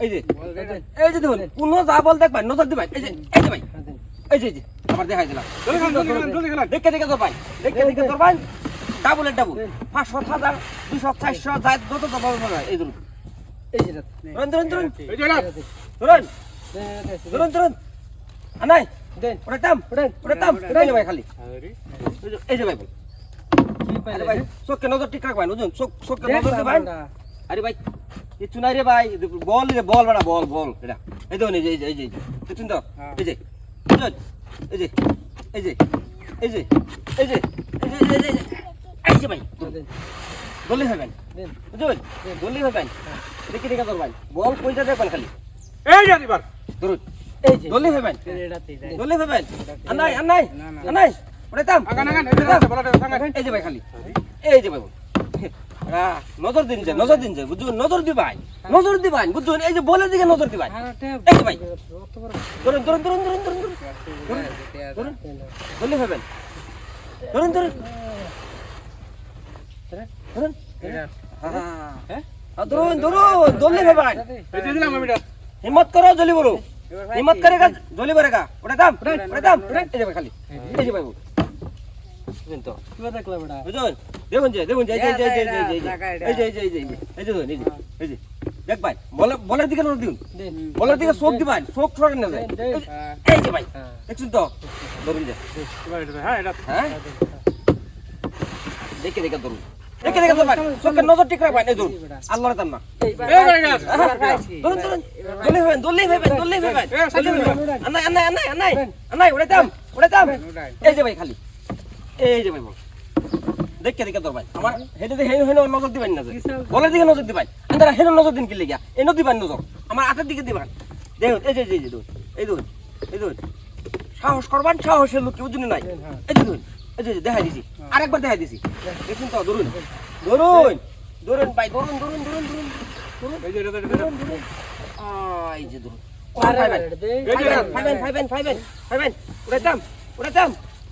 এই যে এই যে ধরুন কোন যা বল দেখবেন নজর দিবেন এই যে এই যে ভাই। এই যে এই যে আবার দেখাই দিলাম। দেখে দেখে তোর ভাই দেখে দেখে তোর ভাই। ডাবলের ডাবল পাঁচশো হাজার দুশো চারশো যাই যত তো বল বল এই ধরুন। এই যে ধরুন ধরুন ধরুন। ধরুন। ধরুন ধরুন। আনাই। দেন। ওটা দাম ওটা দাম ভাই খালি। এই যে- ভাই বল। চোখকে নজর ঠিক রাখবেন বুঝুন চোখ চোখকে নজর দিবেন আরে ভাই এ ভাই বল রে বল বেটা বল বল এটা এই তো এই যে এই যে এই যে দেখছেন তো এই যে এই যে এই যে এই যে এই যে এই যে এই যে ভাই দলি হবেন বুঝবেন দলি হবেন দেখি দেখা করবেন বল কইটা দেখবেন খালি এই যে এবার ধরুন এই যে দলি হবেন দলি হবেন আনাই আনাই আনাই ওটা তাম আগান আগান এই যে ভাই খালি এই যে ভাই নজর দিন যে নজর দিন যে বুঝুন নজর দিবাই নজর দিবাই বুঝুন এই যে বলের দিকে নজর দিবাই। সারা টেহা এই যে ভাই। বড় ধরুন ধরুন ধরুন ধরুন ধরুন ধরুন হবেন ধরুন ধরুন ধরুন। হ্যাঁ ধরুন ধরুন ধরলে হবেন হিম্মত করো জলি বলো হিম্মত করেগা জলি বরেগা ওটা দাম ওটা দাম এই যে ভাই খালি। এই যে বুঝলেন তো কি দেখলাম এটা বুঝুন দেখুন যে দেখুন যে এই যে এই যে এই যে এই যে এই যে এই যে এই যে এই যে এই যে এই যে ধরুন, এই যে এই যে দেখ ভাই বলে বলের দিকে নজর দিন বলের দিকে চোখ দিবেন চোখ সরেন না যায় দেন, দেন। এই যে ভাই হ্যাঁ দেখছেন তো ধরুন যে হ্যাঁ দেখে দেখে ধরুন দেখে দেখে ধরবেন চোখের নজর ঠিক রাখবেন এই ধরুন আল্লাহর তার না ধরুন ধরুন দলি হবেন দলি হবেন দলি হবেন আনাই আনাই আনাই আনাই আনাই ওটা দাম ওটা দাম এই যে ভাই খালি এই যে ভাই দেখে দেখে ধরবেন আমার হেঁটে দেখে হেন হেন নজর দিবেন না। বলের দিকে নজর দিবেন আন্দারা হেন নজর দিন কি লেগিয়া এনো দিবেন নজর আমার হাতের দিকে দিবেন দেখুন এই যে এই যে এই যে দেখুন, এই দেখুন এই দেখুন সাহস করবেন সাহসের লোক কেউ জন্য নাই এই যে দেখুন এই যে দেখাই দিছি আরেকবার দেখাই দিছি দেখুন তো ধরুন ধরুন ধরুন ভাই ধরুন ধরুন ধরুন ধরুন ধরুন ধরুন ধরুন এই যে ধরুন আরে ফাইবেন ফাইবেন ফাইবেন ফাইবেন ফাইবেন উড়াইতাম উড়াইতাম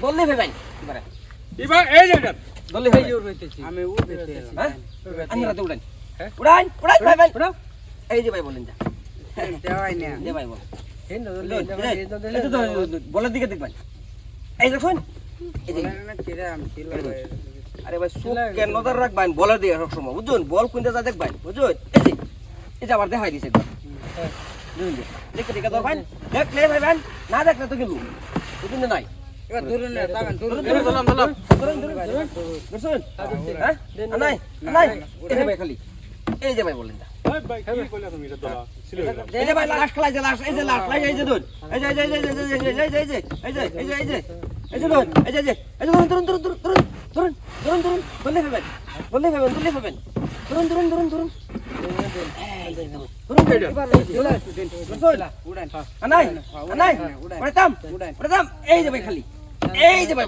দললে ভাই ভাই এবার এই আমি হ্যাঁ উড়াই উড়াই উড়াই ভাই ভাই উড়াও এই যে ভাই বলেন যা দেওয়াই না দে ভাই বল বলের দিকে ভাই নজর বুঝুন বল এই দিছে দেখলে না দেখলে তো কিন্তু নাই এবার ধরুন না তাকান ধরুন ধরুন, ধরুন, ধরুন, ধরুন, ধরুন, ধরুন? হ্যাঁ? এই যে ভাই খালি এই যে ভাই বলেন যা এই যে ভাই লাশ খেলা, এই যে ভাই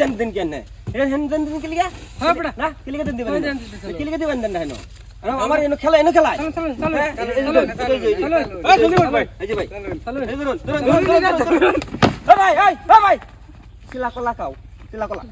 দেন দেন কেন হেন দেন দেন কি লিগা হ্যাঁ বেটা না কি লিগা দেন দিবেন কি লিগা দিবেন দেন হেন আমার এনো খেলা এনো খেলা চলো চলো চলো চলো ভাই এই যে ভাই চলো এই ধরুন ধরুন ধরুন ভাই এই ভাই চিলা কলা খাও চিলা কলা